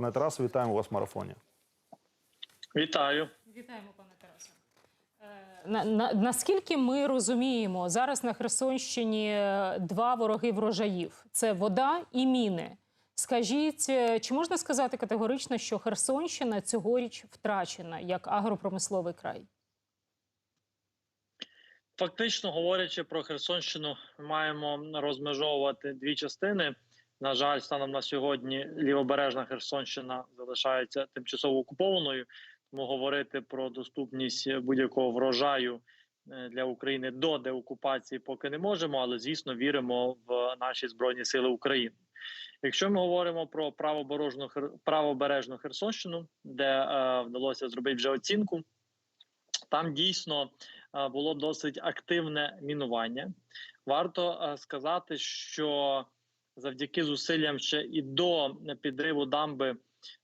Пане Тарасе, вітаємо вас в марафоні. Вітаю. Вітаємо, пане Тарасе. Е, На, на, наскільки ми розуміємо, зараз на Херсонщині е, два вороги врожаїв: це вода і міни. Скажіть, е, чи можна сказати категорично, що Херсонщина цьогоріч втрачена як агропромисловий край? Фактично говорячи про Херсонщину, маємо розмежовувати дві частини. На жаль, станом на сьогодні лівобережна Херсонщина залишається тимчасово окупованою. Тому говорити про доступність будь-якого врожаю е, для України до деокупації поки не можемо, але звісно віримо в наші збройні сили України. Якщо ми говоримо про правобережну правобережну Херсонщину, де е, вдалося зробити вже оцінку, там дійсно е, було досить активне мінування. Варто е, сказати, що завдяки зусиллям ще і до підриву дамби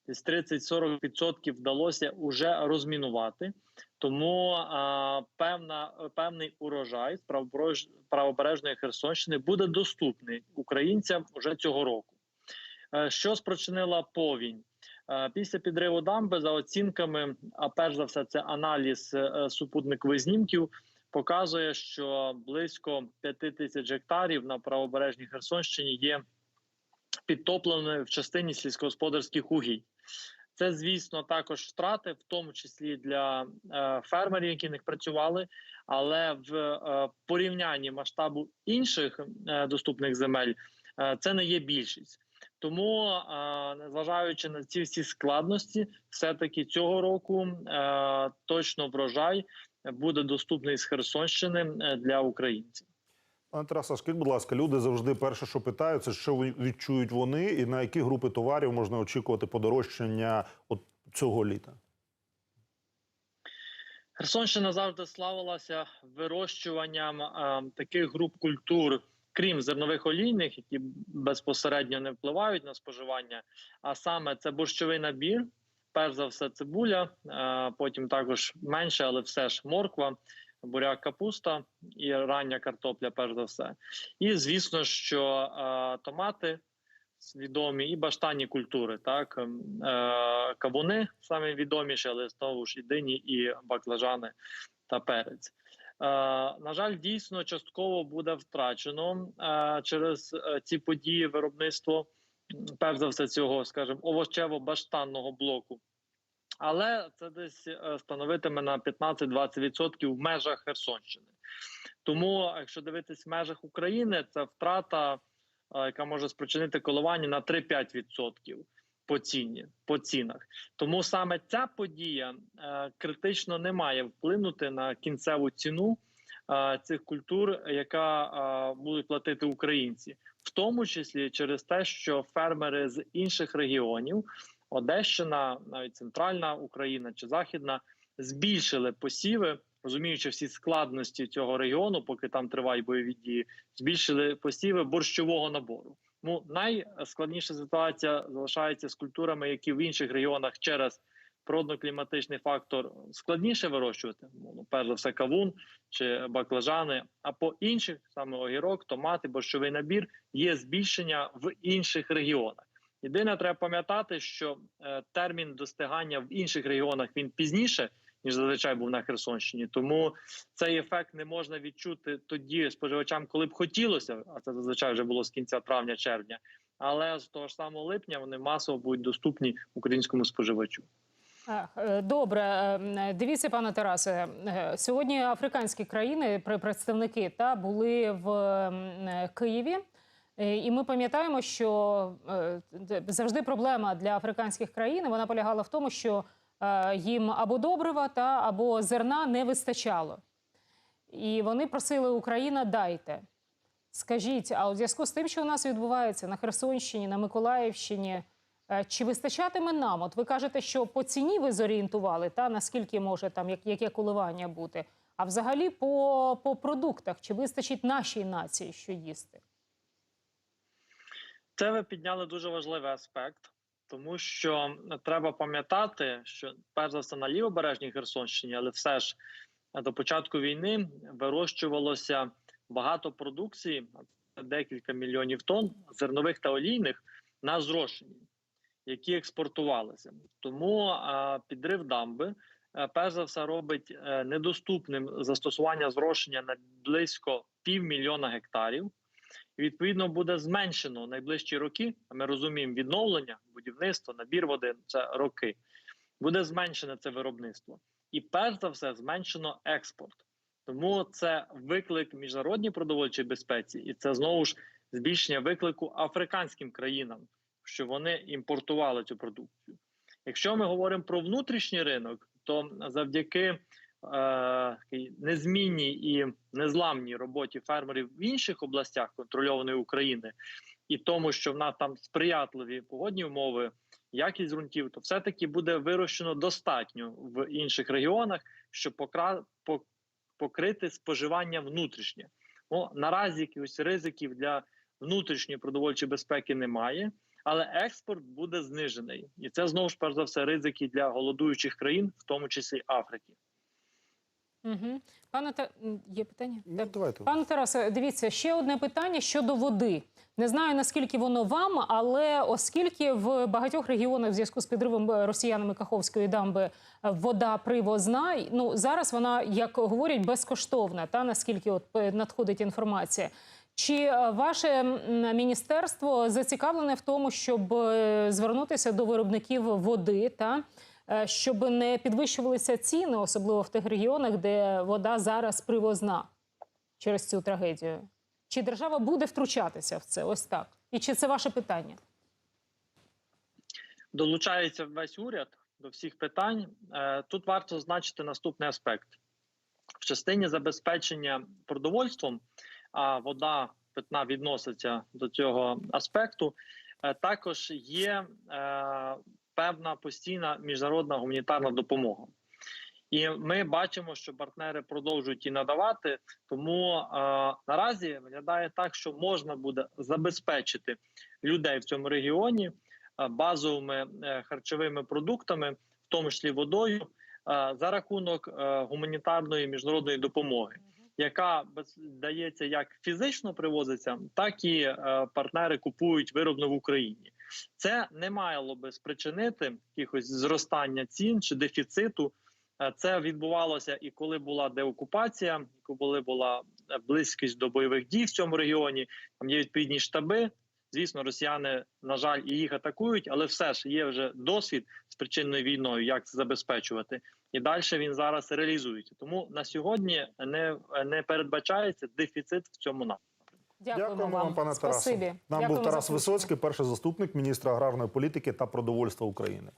десь 30-40% вдалося уже розмінувати. Тому е, певна, певний урожай правобережної Херсонщини буде доступний українцям уже цього року. Е, Що спричинила повінь? Е, Після підриву дамби, за оцінками, а перш за все, це аналіз е, супутникових знімків, показує, що близько 5 тисяч гектарів на правобережній Херсонщині є підтопленими в частині сільськогосподарських угідь. Це, звісно, також втрати, в тому числі для е, фермерів, які них працювали. Але в е, порівнянні масштабу інших е, доступних земель е, це не є більшість. Тому, е, незважаючи на ці всі складності, все-таки цього року е, точно врожай буде доступний з Херсонщини е, для українців. Пане Тарасе, скажіть, будь ласка, люди завжди перше, що питають, це що відчують вони, і на які групи товарів можна очікувати подорожчання от цього літа? Херсонщина завжди славилася вирощуванням е, таких груп культур, крім зернових олійних, які безпосередньо не впливають на споживання. А саме це борщовий набір, перш за все, цибуля, е, потім також менше, але все ж морква, буряк, капуста і рання картопля, перш за все. І звісно, що е, томати. Відомі і баштанні культури, так ем, е, кавуни саме відоміші, але знову ж і дині, і баклажани та перець. На жаль, дійсно частково буде втрачено через ці події виробництво, перш за все, цього, скажімо, овочево-баштанного блоку. Але це десь е, становитиме на 15-20% в межах Херсонщини. Тому, якщо дивитись в межах України, це втрата, е, яка може спричинити коливання на 3-5% по ціні по цінах. Тому саме ця подія е, критично не має вплинути на кінцеву ціну цих культур, яка будуть платити українці, в тому числі через те, що фермери з інших регіонів, Одещина, навіть центральна Україна чи Західна, збільшили посіви. Розуміючи всі складності цього регіону, поки там тривають бойові дії, збільшили посіви борщового набору. Ну найскладніша ситуація залишається з культурами, які в інших регіонах через природно-кліматичний фактор складніше вирощувати. Ну, перш за все, кавун чи баклажани. А по інших саме огірок, томати, борщовий набір є збільшення в інших регіонах. Єдине, треба пам'ятати, що е, термін достигання в інших регіонах він пізніше ніж зазвичай був на Херсонщині. Тому цей ефект не можна відчути тоді споживачам, коли б хотілося, а це зазвичай вже було з кінця травня-червня. Але з того ж самого липня вони масово будуть доступні українському споживачу. Е, Добре, Е, дивіться, пане Тарасе. е, Сьогодні африканські країни, представники та були в е, Києві. І ми пам'ятаємо, що завжди проблема для африканських країн вона полягала в тому, що їм або добрива та або зерна не вистачало. І вони просили Україна дайте. Скажіть, а у зв'язку з тим, що у нас відбувається на Херсонщині, на Миколаївщині, чи вистачатиме нам? От ви кажете, що по ціні ви зорієнтували, та наскільки може там як, яке коливання бути? А взагалі по, по продуктах, чи вистачить нашій нації що їсти? Це ви підняли дуже важливий аспект, тому що треба пам'ятати, що перш за все на лівобережній Херсонщині, але все ж е, до початку війни вирощувалося багато продукції, декілька мільйонів тонн зернових та олійних на зрошенні. Які експортувалися. Тому підрив дамби е, перш за все робить е, недоступним застосування зрошення на близько півмільйона гектарів. Відповідно, буде зменшено найближчі роки. Ми розуміємо відновлення, будівництво, набір води це роки. Буде зменшене це виробництво, і перш за все зменшено експорт. Тому це виклик міжнародній продовольчій безпеці, і це знову ж збільшення виклику африканським країнам, що вони імпортували цю продукцію. Якщо ми говоримо про внутрішній ринок, то завдяки е, незмінній і незламній роботі фермерів в інших областях контрольованої України, і тому, що в нас там сприятливі погодні умови, якість ґрунтів, то все-таки буде вирощено достатньо в інших регіонах, щоб покра... покрити споживання внутрішнє. Ну, наразі якихось ризиків для внутрішньої продовольчої безпеки немає, але експорт буде знижений, і це знову ж перш за все ризики для голодуючих країн, в тому числі Африки. Угу. Пане Та... є питання? Ну, Так. давайте. Пане Тарасе, дивіться, ще одне питання щодо води. Не знаю наскільки воно вам, але оскільки в багатьох регіонах в зв'язку з підривом е, росіянами Каховської дамби е, вода привозна, ну зараз вона, як говорять, безкоштовна. Та наскільки от е, надходить інформація. Чи е, ваше міністерство зацікавлене в тому, щоб е, звернутися до виробників води та е, щоб не підвищувалися ціни, особливо в тих регіонах, де вода зараз привозна через цю трагедію? Чи держава буде втручатися в це? Ось так. І чи це ваше питання? Долучається весь уряд до всіх питань. Тут варто зазначити наступний аспект: в частині забезпечення продовольством, а вода питна відноситься до цього аспекту. е, Також є е, певна постійна міжнародна гуманітарна допомога. І ми бачимо, що партнери продовжують її надавати. Тому е, наразі виглядає так, що можна буде забезпечити людей в цьому регіоні е, базовими харчовими продуктами, в тому числі водою, е, за рахунок е, гуманітарної міжнародної допомоги, яка дається як фізично привозиться, так і е, партнери купують виробно в Україні. Це не мало би спричинити якихось зростання цін чи дефіциту. Е, Це відбувалося і коли була деокупація, коли була е, близькість до бойових дій в цьому регіоні. Там є відповідні штаби. Звісно, росіяни, на жаль, і їх атакують, але все ж є вже досвід з причинною війною, як це забезпечувати, і далі він зараз реалізується. Тому на сьогодні не, не передбачається дефіцит в цьому напрямку. Дякуємо, вам, пане Тарасе. Спасибі. Нам Дякуємо був Тарас. Висоцький, перший заступник міністра аграрної політики та продовольства України.